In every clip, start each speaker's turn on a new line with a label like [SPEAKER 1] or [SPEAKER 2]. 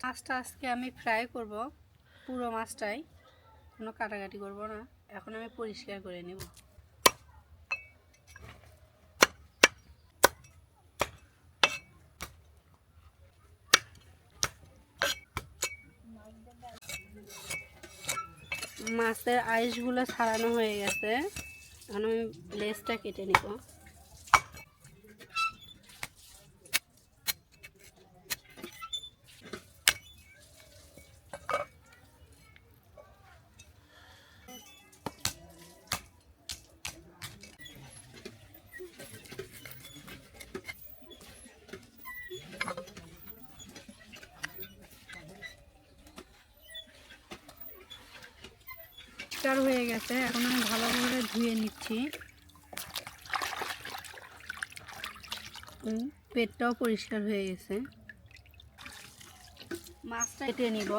[SPEAKER 1] মাছটা আজকে আমি ফ্রাই করব, পুরো মাছটাই। কোনো কাটাকাটি করব না। এখন আমি পরিষ্কার করে নেব। মাছের আইসগুলো ছাড়ানো হয়ে গেছে। এখন আমি লেসটা কেটে নিব। পরিষ্কার হয়ে গেছে। এখন আমি ভালো করে ধুয়ে নিচ্ছি। পেটটাও পরিষ্কার হয়ে গেছে। মাছটা কেটে নিব।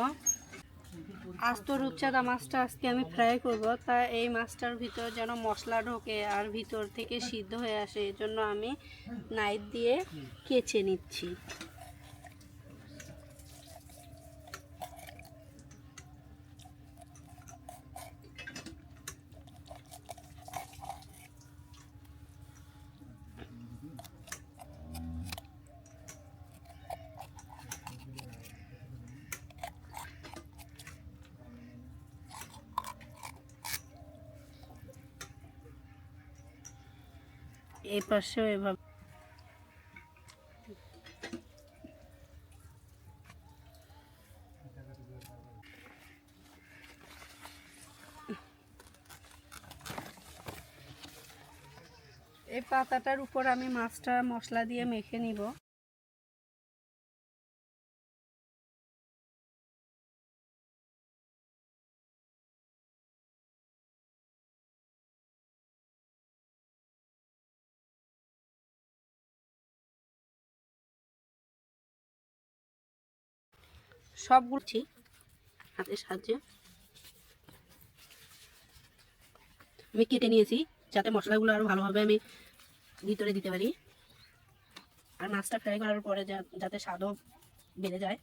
[SPEAKER 1] আস্ত রূপচাঁদা মাছটা আজকে আমি ফ্রাই করব। তা এই মাছটার ভিতর যেন মশলা ঢোকে আর ভিতর থেকে সিদ্ধ হয়ে আসে এই জন্য আমি নাইট দিয়ে কেচে নিচ্ছি। এই পাশেও এভাবে। এই পাতাটার উপর আমি মাছটা মশলা দিয়ে মেখে নিব। সব গুছি হাতের সাহায্যে। আমি কেটে নিয়েছি যাতে মশলাগুলো আরও ভালোভাবে আমি ভিতরে দিতে পারি। আর মাছটা ফ্রাই করার পরে যাতে স্বাদও বেড়ে যায়।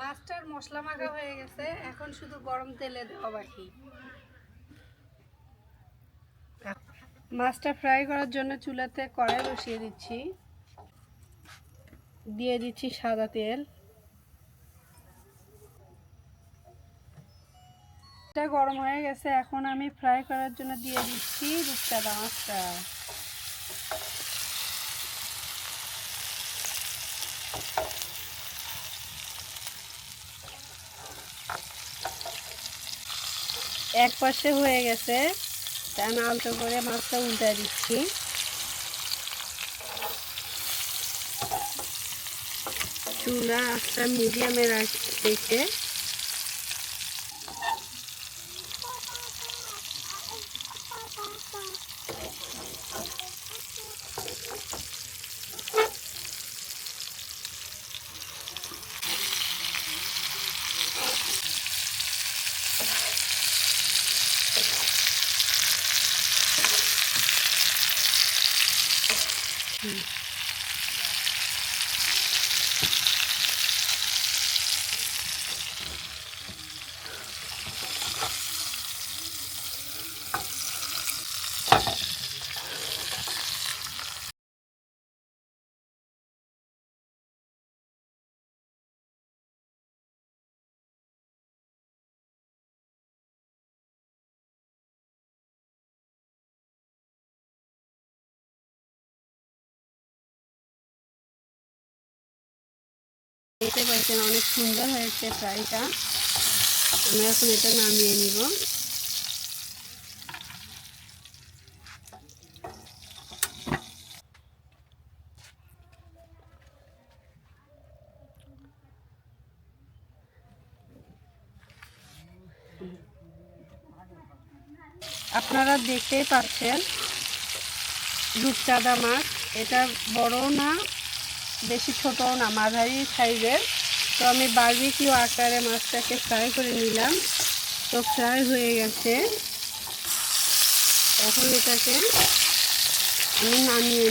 [SPEAKER 1] মাছটার মশলা মাখা হয়ে গেছে, এখন শুধু গরম তেলে দেওয়া বাকি মাছটা ফ্রাই করার জন্য চুলাতে কড়াই বসিয়ে দিচ্ছি। দিয়ে দিচ্ছি সাদা তেল। এটা গরম হয়ে গেছে, এখন আমি ফ্রাই করার জন্য দিয়ে দিচ্ছি রূপচাঁদা মাছটা এক পাশে হয়ে গেছে। আমি আলতো করে মাছটা উল্টে দিচ্ছি। চুলা একটা মিডিয়ামে রেখে হুম দেখতে পাচ্ছেন অনেক সুন্দর হয়েছে ফ্রাইটা। আমি এখন এটা নামিয়ে নিব। আপনারা দেখতেই পাচ্ছেন রূপচাঁদা মাছ। এটা বড় না বেশি ছোটো না, মাঝারি সাইজের। তো আমি বার্বিকিউ আকারে মাছটাকে ফ্রাই করে নিলাম। তো ফ্রাই হয়ে গেছে। এখন এটাকে আমি নামিয়ে